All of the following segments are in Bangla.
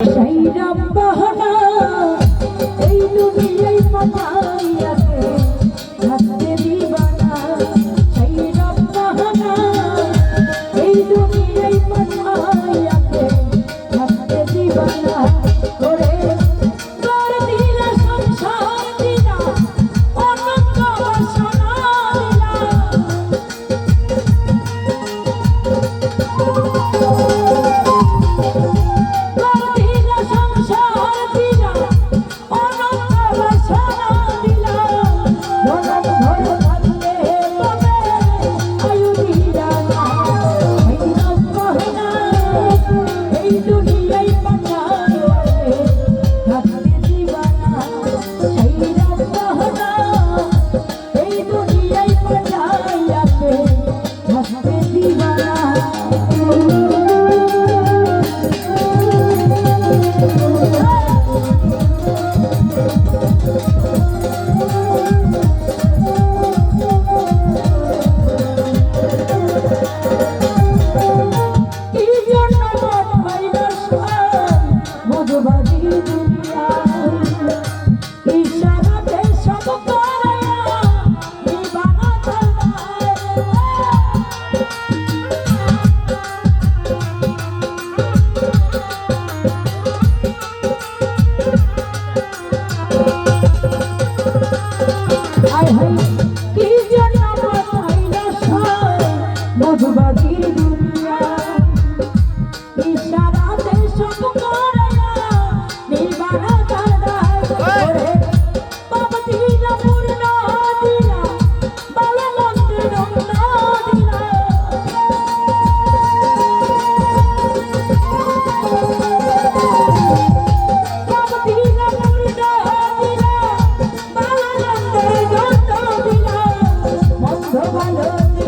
সাইরাম বহনা এই দুনিয়ায় পাঠাইয়াছে love.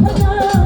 Oh,